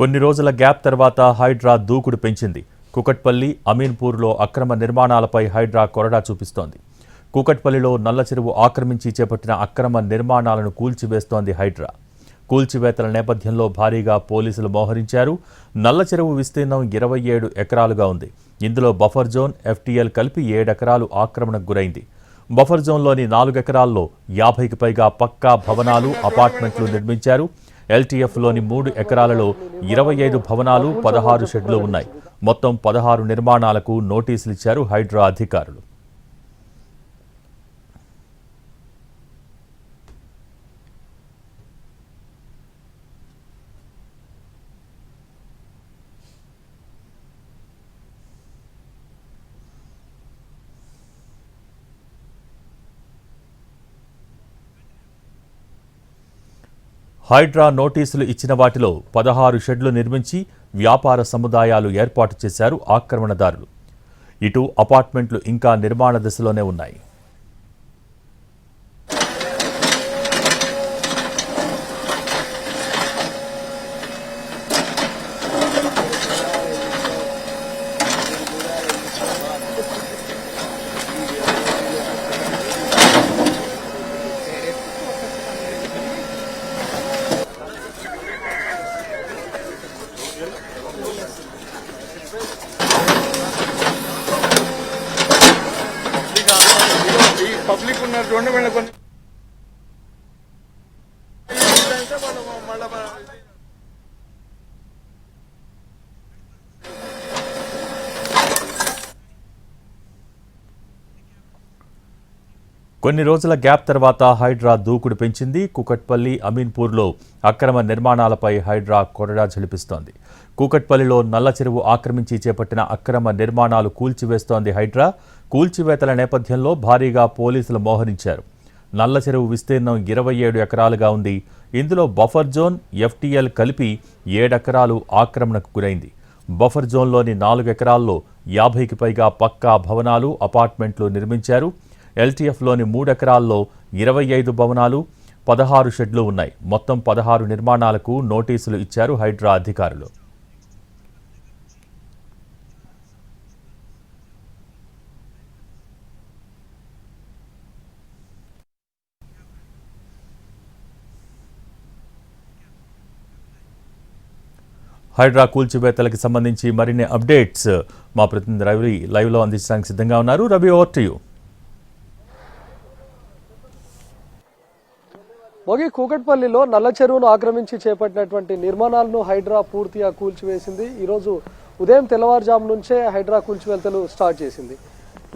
కొన్ని రోజుల గ్యాప్ తర్వాత హైడ్రా దూకుడు పెంచింది. కుకట్పల్లి అమీన్పూర్లో అక్రమ నిర్మాణాలపై హైడ్రా కొరడా చూపిస్తోంది. కూకట్పల్లిలో నల్ల చెరువు ఆక్రమించి చేపట్టిన అక్రమ నిర్మాణాలను కూల్చివేస్తోంది హైడ్రా. కూల్చివేతల నేపథ్యంలో భారీగా పోలీసులు మోహరించారు. నల్ల చెరువు విస్తీర్ణం ఇరవై ఏడు ఎకరాలుగా ఉంది. ఇందులో బఫర్ జోన్ ఎఫ్టీఎల్ కలిపి ఏడెకరాలు ఆక్రమణకు గురైంది. బఫర్ జోన్లోని నాలుగు ఎకరాల్లో యాభైకి పైగా పక్కా భవనాలు అపార్ట్మెంట్లు నిర్మించారు. ఎల్టీఎఫ్లోని మూడు ఎకరాలలో ఇరవై ఐదు భవనాలు పదహారు షెడ్లు ఉన్నాయి. మొత్తం పదహారు నిర్మాణాలకు నోటీసులు ఇచ్చారు హైడ్రా అధికారులు. హైడ్రా నోటీసులు ఇచ్చిన వాటిలో పదహారు షెడ్లు నిర్మించి వ్యాపార సముదాయాలు ఏర్పాటు చేశారు ఆక్రమణదారులు. ఇటు అపార్ట్మెంట్లు ఇంకా నిర్మాణ దశలోనే ఉన్నాయి. పబ్లిక్ ఉన్నారు చూడండి వీళ్ళ కొన్ని అంటే మనం మళ్ళా మన- కొన్ని రోజుల గ్యాప్ తర్వాత హైడ్రా దూకుడు పెంచింది. కూకట్పల్లి అమీన్పూర్లో అక్రమ నిర్మాణాలపై హైడ్రా కొరడా జలిపిస్తోంది కూకట్పల్లిలో నల్ల చెరువు ఆక్రమించి చేపట్టిన అక్రమ నిర్మాణాలు కూల్చివేస్తోంది హైడ్రా. కూల్చివేతల నేపథ్యంలో భారీగా పోలీసులు మోహరించారు. నల్ల చెరువు విస్తీర్ణం ఇరవై ఏడు ఎకరాలుగా ఉంది. ఇందులో బఫర్ జోన్ ఎఫ్టీఎల్ కలిపి ఏడెకరాలు ఆక్రమణకు గురైంది. బఫర్ జోన్లోని నాలుగు ఎకరాల్లో యాభైకి పైగా పక్కా భవనాలు అపార్ట్మెంట్లు నిర్మించారు. ఎల్టీఎఫ్లోని మూడెకరాల్లో ఇరవై ఐదు భవనాలు పదహారు షెడ్లు ఉన్నాయి. మొత్తం పదహారు నిర్మాణాలకు నోటీసులు ఇచ్చారు హైడ్రా అధికారులు. హైడ్రా కూల్చివేతలకు సంబంధించి మరిన్ని అప్డేట్స్ మా ప్రతినిధి రవి లైవ్లో అందించడానికి సిద్ధంగా ఉన్నారు. రవి ఓవర్ టు యూ మొగి కూకట్పల్లిలో నల్ల చెరువును ఆక్రమించి చేపట్టినటువంటి నిర్మాణాలను హైడ్రా పూర్తిగా కూల్చివేసింది. ఈరోజు ఉదయం తెల్లవారుజాము నుంచే హైడ్రా కూల్చివేతలు స్టార్ట్ చేసింది.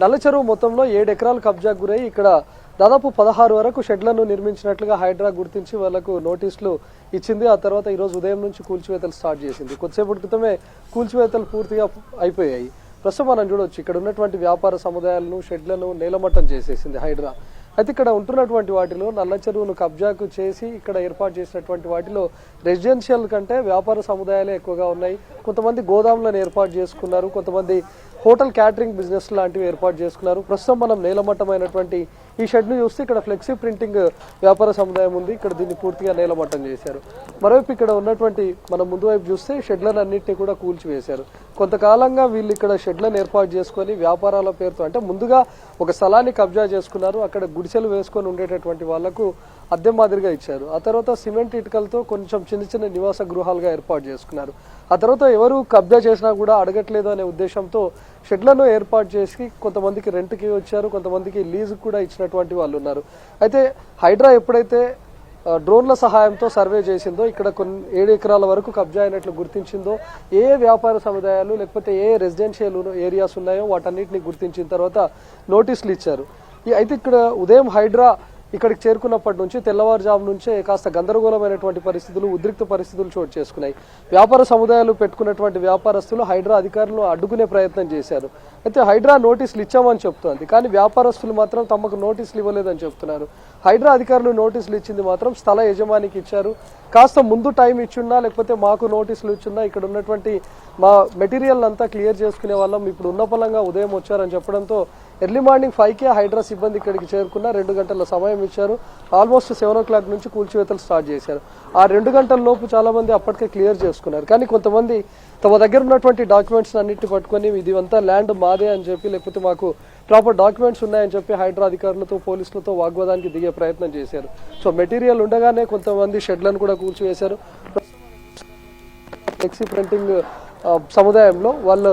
నల్ల చెరువు మొత్తంలో ఏడు ఎకరాలు కబ్జాకు గురై ఇక్కడ దాదాపు పదహారు వరకు షెడ్లను నిర్మించినట్లుగా హైడ్రా గుర్తించి వాళ్ళకు నోటీసులు ఇచ్చింది. ఆ తర్వాత ఈరోజు ఉదయం నుంచి కూల్చివేతలు స్టార్ట్ చేసింది. కొద్దిసేపటి క్రితమే కూల్చివేతలు పూర్తిగా అయిపోయాయి. ప్రస్తుతం మనం చూడొచ్చు ఇక్కడ ఉన్నటువంటి వ్యాపార సముదాయాలను షెడ్లను నేలమట్టం చేసేసింది హైడ్రా. అయితే ఇక్కడ ఉంటున్నటువంటి వాటిలో నల్ల చెరువును కబ్జాకు చేసి ఇక్కడ ఏర్పాటు చేసినటువంటి వాటిలో రెసిడెన్షియల్ కంటే వ్యాపార సముదాయాలే ఎక్కువగా ఉన్నాయి. కొంతమంది గోదాములను ఏర్పాటు చేసుకున్నారు. కొంతమంది హోటల్ క్యాటరింగ్ బిజినెస్ లాంటివి ఏర్పాటు చేసుకున్నారు. ప్రస్తుతం మనం నేలమట్టమైనటువంటి ఈ షెడ్ను చూస్తే ఇక్కడ ఫ్లెక్సీ ప్రింటింగ్ వ్యాపార సముదాయం ఉంది. ఇక్కడ దీన్ని పూర్తిగా నేలమట్టం చేశారు. మరోవైపు ఇక్కడ ఉన్నటువంటి మనం ముందు వైపు చూస్తే షెడ్లను అన్నింటినీ కూడా కూల్చివేశారు. కొంతకాలంగా వీళ్ళు ఇక్కడ షెడ్లను ఏర్పాటు చేసుకొని వ్యాపారాల పేరుతో అంటే ముందుగా ఒక స్థలాన్ని కబ్జా చేసుకున్నారు. అక్కడ గుడిసెలు వేసుకొని ఉండేటటువంటి వాళ్ళకు అద్దె మాదిరిగా ఇచ్చారు. ఆ తర్వాత సిమెంట్ ఇటుకలతో కొంచెం చిన్న చిన్న నివాస గృహాలుగా ఏర్పాటు చేసుకున్నారు. ఆ తర్వాత ఎవరు కబ్జా చేసినా కూడా అడగట్లేదు అనే ఉద్దేశంతో షెడ్లను ఏర్పాటు చేసి కొంతమందికి రెంట్కి వచ్చారు కొంతమందికి లీజుకు కూడా ఇచ్చినటువంటి వాళ్ళు ఉన్నారు. అయితే హైడ్రా ఎప్పుడైతే డ్రోన్ల సహాయంతో సర్వే చేసిందో ఇక్కడ కొన్ని ఏడు ఎకరాల వరకు కబ్జా అయినట్లు గుర్తించిందో ఏ వ్యాపార సముదాయాలు లేకపోతే ఏ రెసిడెన్షియల్ ఏరియాస్ ఉన్నాయో వాటన్నిటిని గుర్తించిన తర్వాత నోటీసులు ఇచ్చారు. అయితే ఇక్కడ ఉదయం హైడ్రా ఇక్కడికి చేరుకున్నప్పటి నుంచి తెల్లవారుజాము నుంచే కాస్త గందరగోళమైనటువంటి పరిస్థితులు ఉద్రిక్త పరిస్థితులు చోటు చేసుకున్నాయి. వ్యాపార సముదాయాలు పెట్టుకున్నటువంటి వ్యాపారస్తులు హైడ్రా అధికారులను అడ్డుకునే ప్రయత్నం చేశారు. అయితే హైడ్రా నోటీసులు ఇచ్చామని చెప్తోంది కానీ వ్యాపారస్తులు మాత్రం తమకు నోటీసులు ఇవ్వలేదని చెప్తున్నారు. హైడ్రా అధికారులు నోటీసులు ఇచ్చింది మాత్రం స్థల యజమానికి ఇచ్చారు. కాస్త ముందు టైం ఇచ్చున్నా లేకపోతే మాకు నోటీసులు ఇచ్చున్నా ఇక్కడ ఉన్నటువంటి మా మెటీరియల్ అంతా క్లియర్ చేసుకునే వాళ్ళం. ఇప్పుడు ఉన్న పలంగా ఉదయం వచ్చారని చెప్పడంతో ఎర్లీ మార్నింగ్ ఫైవ్కే హైడ్రా సిబ్బంది ఇక్కడికి చేరుకున్న రెండు గంటల సమయం ఇచ్చారు ఆల్మోస్ట్ సెవెన్ ఓ క్లాక్ నుంచి కూల్చివేతలు స్టార్ట్ చేశారు ఆ రెండు గంటల లోపు చాలా మంది అప్పటికే క్లియర్ చేసుకున్నారు కానీ కొంతమంది తమ దగ్గర ఉన్నటువంటి డాక్యుమెంట్స్ అన్నిటి పట్టుకొని ఇది అంతా ల్యాండ్ మాదే అని చెప్పి లేకపోతే మాకు ప్రాపర్ డాక్యుమెంట్స్ ఉన్నాయని చెప్పి హైడ్రా అధికారులతో పోలీసులతో వాగ్వాదానికి దిగే ప్రయత్నం చేశారు సో మెటీరియల్ ఉండగానే కొంతమంది షెడ్లను కూడా కూల్చివేశారు ఫ్లెక్సీ ప్రింటింగ్ సముదాయంలో వాళ్ళు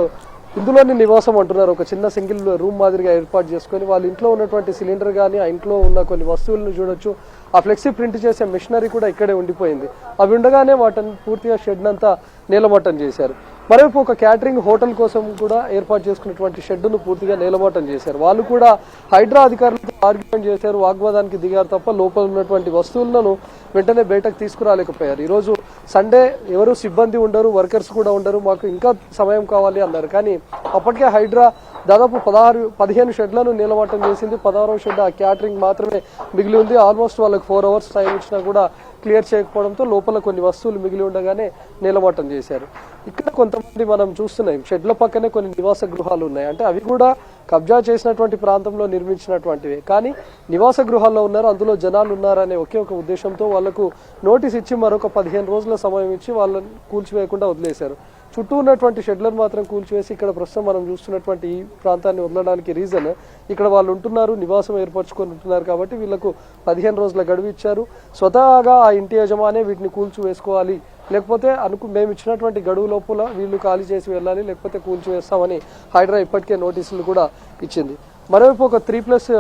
ఇందులోని నివాసం అంటున్నారు. ఒక చిన్న సింగిల్ రూమ్ మాదిరిగా ఏర్పాటు చేసుకొని వాళ్ళ ఇంట్లో ఉన్నటువంటి సిలిండర్ కానీ ఆ ఇంట్లో ఉన్న కొన్ని వస్తువులను చూడొచ్చు. ఆ ఫ్లెక్సీ ప్రింట్ చేసే మిషనరీ కూడా ఇక్కడే ఉండిపోయింది. అవి ఉండగానే వాటిని పూర్తిగా షెడ్ అంతా నేలమట్టం చేశారు. మరోవైపు ఒక క్యాటరింగ్ హోటల్ కోసం కూడా ఏర్పాటు చేసుకున్నటువంటి షెడ్డును పూర్తిగా నేలమట్టం చేశారు. వాళ్ళు కూడా హైడ్రా అధికారులతో ఆర్గ్యుమెంట్ చేశారు. వాగ్వాదానికి దిగారు తప్ప లోపల ఉన్నటువంటి వస్తువులను వెంటనే బయటకు తీసుకురాలేకపోయారు. ఈరోజు సండే ఎవరు సిబ్బంది ఉండరు వర్కర్స్ కూడా ఉండరు మాకు ఇంకా సమయం కావాలి అన్నారు. కానీ అప్పటికే హైడ్రా దాదాపు పదహారు పదిహేను షెడ్లను నీలమట్టం చేసింది. పదహారవ షెడ్ ఆ క్యాటరింగ్ మాత్రమే మిగిలి ఉంది. ఆల్మోస్ట్ వాళ్ళకి ఫోర్ అవర్స్ టైం ఇచ్చినా కూడా క్లియర్ చేయకపోవడంతో లోపల కొన్ని వస్తువులు మిగిలి ఉండగానే నీలమట్టం చేశారు. ఇక్కడ కొంతమంది మనం చూస్తున్నాం షెడ్ల పక్కనే కొన్ని నివాస గృహాలు ఉన్నాయి. అంటే అవి కూడా కబ్జా చేసినటువంటి ప్రాంతంలో నిర్మించినటువంటివే. కానీ నివాస గృహాల్లో ఉన్నారు అందులో జనాలు ఉన్నారనే ఒకే ఒక ఉద్దేశంతో వాళ్ళకు నోటీస్ ఇచ్చి మరొక పదిహేను రోజుల సమయం ఇచ్చి వాళ్ళని కూల్చివేయకుండా వదిలేశారు. చుట్టూ ఉన్నటువంటి షెడ్లను మాత్రం కూల్చివేసి ఇక్కడ ప్రస్తుతం మనం చూస్తున్నటువంటి ఈ ప్రాంతాన్ని వదలడానికి రీజన్ ఇక్కడ వాళ్ళు ఉంటున్నారు నివాసం ఏర్పరచుకొని ఉంటున్నారు కాబట్టి వీళ్ళకు పదిహేను రోజుల గడువు ఇచ్చారు. స్వతహాగా ఆ ఇంటి యజమానే వీటిని కూల్చివేసుకోవాలి. లేకపోతే అనుకు మేము ఇచ్చినటువంటి గడువు లోపల వీళ్ళు ఖాళీ చేసి వెళ్ళాలి లేకపోతే కూల్చివేస్తామని హైడ్రా ఇప్పటికే నోటీసులు కూడా ఇచ్చింది. మరోవైపు ఒక త్రీ ప్లస్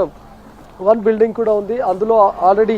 వన్ బిల్డింగ్ కూడా ఉంది. అందులో ఆల్రెడీ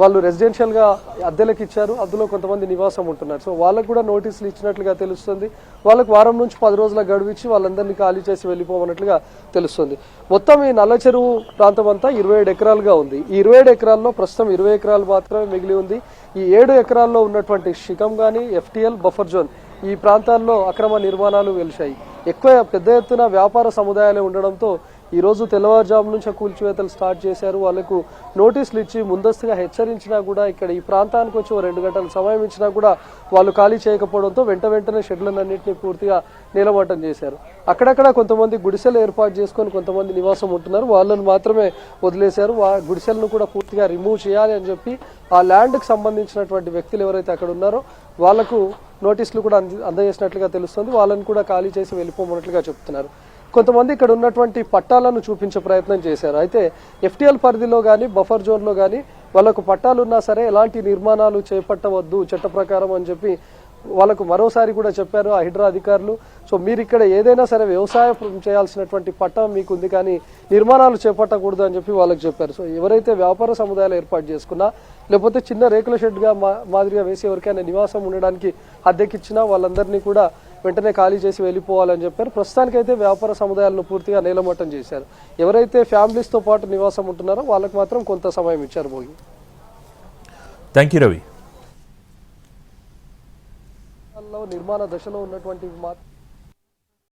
వాళ్ళు రెసిడెన్షియల్గా అద్దెలకు ఇచ్చారు. అందులో కొంతమంది నివాసం ఉంటున్నారు. సో వాళ్ళకు కూడా నోటీసులు ఇచ్చినట్లుగా తెలుస్తుంది. వాళ్ళకు వారం నుంచి పది రోజుల గడువు ఇచ్చి వాళ్ళందరినీ ఖాళీ చేసి వెళ్ళిపోమన్నట్లుగా తెలుస్తుంది. మొత్తం ఈ నల్ల చెరువు ప్రాంతం అంతా ఇరవై ఏడు ఎకరాలుగా ఉంది. ఈ ఇరవై ఏడు ఎకరాల్లో ప్రస్తుతం ఇరవై ఎకరాలు మాత్రమే మిగిలి ఉంది. ఈ ఏడు ఎకరాల్లో ఉన్నటువంటి శిఖం కానీ ఎఫ్టీఎల్ బఫర్ జోన్ ఈ ప్రాంతాల్లో అక్రమ నిర్మాణాలు వెలిశాయి. ఎక్కువ పెద్ద ఎత్తున వ్యాపార సముదాయాలే ఉండడంతో ఈరోజు తెల్లవారుజాము నుంచి కూల్చివేతలు స్టార్ట్ చేశారు. వాళ్ళకు నోటీసులు ఇచ్చి ముందస్తుగా హెచ్చరించినా కూడా ఇక్కడ ఈ ప్రాంతానికి వచ్చి రెండు గంటల సమయం ఇచ్చినా కూడా వాళ్ళు ఖాళీ చేయకపోవడంతో వెంట వెంటనే షెడ్లన్నింటినీ పూర్తిగా నీలమట్టం చేశారు. అక్కడక్కడ కొంతమంది గుడిసెలు ఏర్పాటు చేసుకొని కొంతమంది నివాసం ఉంటున్నారు. వాళ్ళను మాత్రమే వదిలేశారు. ఆ గుడిసెలను కూడా పూర్తిగా రిమూవ్ చేయాలి అని చెప్పి ఆ ల్యాండ్కి సంబంధించినటువంటి వ్యక్తులు ఎవరైతే అక్కడ ఉన్నారో వాళ్ళకు నోటీసులు కూడా అంది అందజేసినట్లుగా తెలుస్తుంది. వాళ్ళని కూడా ఖాళీ చేసి వెళ్ళిపోమన్నట్లుగా చెప్తున్నారు. కొంతమంది ఇక్కడ ఉన్నటువంటి పట్టాలను చూపించే ప్రయత్నం చేశారు. అయితే ఎఫ్టీఎల్ పరిధిలో కానీ బఫర్ జోన్లో కానీ వాళ్ళకు పట్టాలు ఉన్నా సరే ఎలాంటి నిర్మాణాలు చేపట్టవద్దు చట్ట ప్రకారం అని చెప్పి వాళ్ళకు మరోసారి కూడా చెప్పారు ఆ హైడ్రా అధికారులు. సో మీరు ఇక్కడ ఏదైనా సరే వ్యవసాయం చేయాల్సినటువంటి పట్టం మీకు ఉంది కానీ నిర్మాణాలు చేపట్టకూడదు అని చెప్పి వాళ్ళకి చెప్పారు. సో ఎవరైతే వ్యాపార సముదాయాలు ఏర్పాటు చేసుకున్నా లేకపోతే చిన్న రేకుల షెడ్గా మా మాదిరిగా వేసి ఎవరికైనా నివాసం ఉండడానికి అద్దెకిచ్చినా వాళ్ళందరినీ కూడా వెంటనే ఖాళీ చేసి వెళ్ళిపోవాలని చెప్పారు. ప్రస్తుతానికైతే వ్యాపార సముదాయాలను పూర్తిగా నేలమట్టం చేశారు. ఎవరైతే ఫ్యామిలీస్తో పాటు నివాసం ఉంటున్నారో వాళ్ళకి మాత్రం కొంత సమయం ఇచ్చారు భోగి. థ్యాంక్ యూ రవి నిర్మాణ దశలో ఉన్నటువంటి మాత్రం